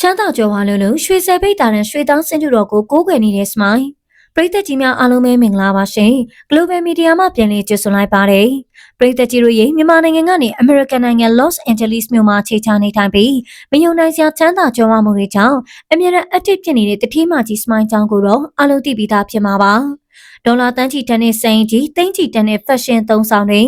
ချမ်းသာကြွယ်ဝလို့လို့ရွှေစဲပိတ်တာနဲ့ရွှေတောင်းစင်တူတော်ကိုကိုးကွယ်နေတဲ့စမိုင်းပရိသတ်ကြီးများအားလုံးပဲမင်္ဂလာပါရှင် Global Media မှပြန်လည်ကြိုဆိုလိုက်ပါတယ်ပရိသတ်ကြီးတို့ရေမြန်မာနိုင်ငံကနေ American နိုင်ငံ Los Angeles မြို့မှာခြေချနေထိုင်ပြီးမယုံနိုင်စရာချမ်းသာကြွယ်ဝမှုတွေကြောင့်အမြဲတမ်း active ဖြစ်နေတဲ့တတိမကြီးစမိုင်းကြောင့်ကိုတော့အားလုံးသိပြီးသားဖြစ်မှာပါ ဒေါ်လာတန်းချီတန်းနဲ့စိန်ကြီးတိမ့်ချီတန်းနဲ့ fashion သုံးဆောင်တွေ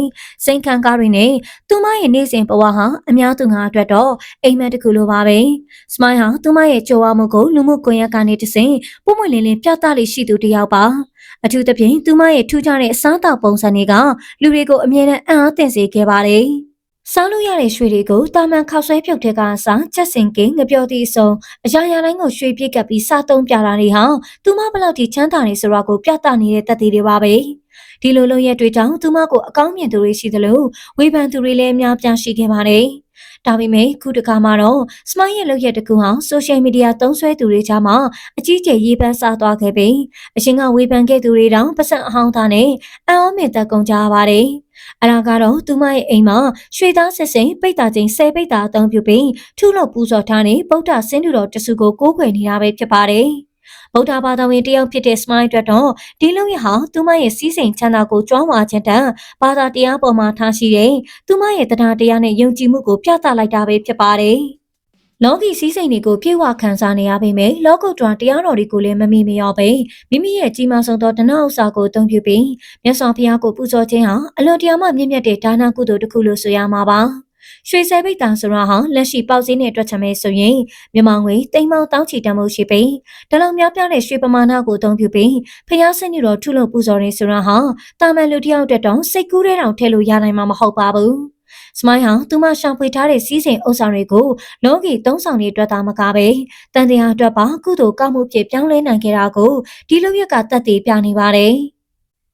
စိန်ခံကားတွေနဲ့သူမရဲ့နေ့စဉ်ဘဝဟာအများသူငါအတွက်တော့အိမ်မက်တစ်ခုလိုပါပဲ။ Smile ဟာသူမရဲ့ကြွယ်ဝမှုကိုလူမှုကွန်ရက်ကနေတဆင့်ပုံမှန်လင်းလင်းပြသလေးရှိသူတစ်ယောက်ပါ။အထူးသဖြင့်သူမရဲ့ထူးခြားတဲ့အစားအသောက်ပုံစံတွေကလူတွေကိုအမြဲတမ်းအံ့အားသင့်စေခဲ့ပါတယ်။ စားလို့ရတဲ့ရွှေတွေကိုတာမန်ခောက်ဆွဲပြုတ်တဲ့ကအစားချက်စင်ကင်းငပြောသည့်အစုံအရာရာတိုင်းကိုရွှေပြစ်ကပ်ပြီးစားသုံးပြတာတွေဟာသူမဘလောက်ထိချမ်းသာနေဆိုတာကိုပြသနေတဲ့သက်သေတွေပါပဲဒီလိုလိုရဲ့တွေကြောင့်သူမကိုအကောင်းမြင်သူတွေရှိသလိုဝေဖန်သူတွေလည်းအများပြားရှိခဲ့ပါတယ်ဒါပေမဲ့ခုတခါမှာတော့ Smile ရဲ့လုပ်ရက်တစ်ခုဟာ social media သုံးစွဲသူတွေကြားမှာအကြီးကျယ်ရေးပန်းစားသွားခဲ့ပြီးအရှင်ကဝေဖန်ခဲ့သူတွေတောင်ပတ်စံအဟောင်းသားနဲ့အံ့ဩမြင့်သက်ကုန်ကြပါတယ်။ အလားကတော့သူမရဲ့အိမ်မှာရွှေသားစစ်စိန်ပိတ်တာချင်းဆယ်ပိတ်တာအသုံးပြုပြီးထုလို့ပူဇော်ထားတဲ့ဗုဒ္ဓဆင်းတုတော်တစုကိုကိုးကွယ်နေတာပဲဖြစ်ပါတယ်။ဗုဒ္ဓဘာသာဝင်တယောက်ဖြစ်တဲ့ Smile အတွက်တော့ဒီလုံရဟာသူမရဲ့စီးစိမ်ချမ်းသာကိုကြွားဝါခြင်းတန်ဘာသာတရားပေါ်မှာထားရှိတဲ့သူမရဲ့တရားတရားနဲ့ယုံကြည်မှုကိုပြသလိုက်တာပဲဖြစ်ပါတယ်။ လောကီစည်းစိမ်တွေကိုပြေဝခံစားနေရပေမဲ့လောကုတ္တရာတရားတော်တွေကိုလည်းမမီမရောပဲမိမိရဲ့ကြီးမားဆုံးသောတဏှာဥစ္စာကိုအသုံးပြုပြီးမြတ်စွာဘုရားကိုပူဇော်ခြင်းဟာအလွန်တရာမှမြင့်မြတ်တဲ့ဒါနကုသိုလ်တစ်ခုလို့ဆိုရမှာပါ။ရွှေဆဲပိတ်တံဆိုတာဟာလက်ရှိပေါက်စင်းနဲ့အတွက်ချမဲဆိုရင်မြန်မာငွေတိမ်မောင်းတောင်းချီတန်မှုရှိပြီးဒလုံများပြတဲ့ရွှေပမာဏကိုအသုံးပြုပြီးဖျားစနစ်တော်ထုလို့ပူဇော်နေဆိုတာဟာတာမန်လူတစ်ယောက်အတွက်တော့စိတ်ကူးတဲ့တောင်ထည့်လို့ရနိုင်မှာမဟုတ်ပါဘူး စမိုင်းဟာသူမရှောင်ဖွေထားတဲ့စီးစိမ်ဥစ္စာတွေကိုလောကီသုံးဆောင်တွေအတွက်သာမကပဲတန်တရားအတွက်ပါကုသိုလ်ကောက်မှုဖြစ်ပြောင်းလဲနိုင်ခဲ့တာကိုဒီလိုရက်ကတတ်သိပြနေပါတယ်။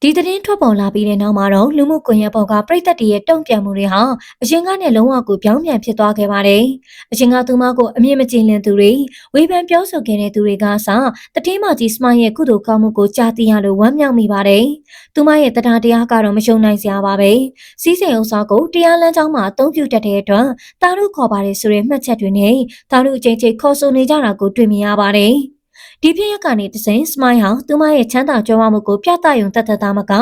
ဒီသတင်းထွက်ပေါ်လာပြီးတဲ့နောက်မှာတော့လူမှုကွန်ရက်ပေါ်ကပြည်သက်တရဲ့တုံ့ပြန်မှုတွေဟာအရင်ကနဲ့လုံးဝကိုပြောင်းပြန်ဖြစ်သွားခဲ့ပါတယ်။အရင်ကသူမကိုအမြင့်မကျင်လင်သူတွေဝေဖန်ပြောဆိုခဲ့တဲ့သူတွေကစတတိမကြီးစမိုင်းရဲ့ကုသိုလ်ကောင်းမှုကိုကြားသိရလို့ဝမ်းမြောက်မိပါတယ်။သူမရဲ့တရားတရားကတော့မယုံနိုင်စရာပါပဲ။စီးစိမ်ဥစ္စာကိုတရားလမ်းကြောင်းမှာအသုံးပြုတတ်တဲ့အတွက်တာရုခေါ်ပါတယ်ဆိုတဲ့မှတ်ချက်တွေနဲ့တာရုအချိန်ချင်းခေါ်ဆိုနေကြတာကိုတွေ့မြင်ရပါတယ်။ ဒီဖြစ်ရပ်ကနေတစဉ် Smile ဟာသူမရဲ့ချမ်းသာကြွယ်ဝမှုကိုပြသယုံတတ်တတ်သားမက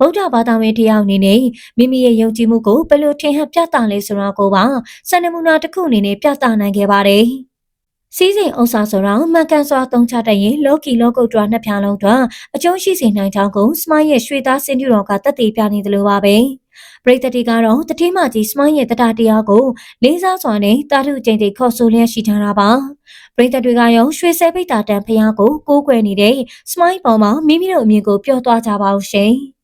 ဗုဒ္ဓဘာသာဝင်တယောက်အနေနဲ့မိမိရဲ့ယုံကြည်မှုကိုဘယ်လိုထင်ဟပ်ပြသလဲဆိုတာကိုပါစံနမူနာတစ်ခုအနေနဲ့ပြသနိုင်ခဲ့ပါတယ်။စီးစိမ်ဥစ္စာဆိုတော့မှန်ကန်စွာသုံးချတတ်ရင်လောကီလောကုတ္တရာနှစ်ဖြာလုံးအတွက်အကျိုးရှိစေနိုင်ကြောင်းကို Smile ရဲ့ရွှေသားစင်တူတော်ကတက်တည်ပြနေတယ်လို့ပါပဲ။ ပရိသတ်တွေကတော့တတိမကြီးစမိုင်းရဲ့တရားတရားကိုလေးစားစွာနဲ့တာထုကျိန်တိခေါ်ဆိုလျက်ရှိထားတာပါပရိသတ်တွေကရောရွှေဆဲပိတ်တာတန်ဖျားကိုကိုးကွယ်နေတဲ့စမိုင်းပေါ်မှာမိမိတို့အမြင်ကိုပြောသွားကြပါဦးရှင်။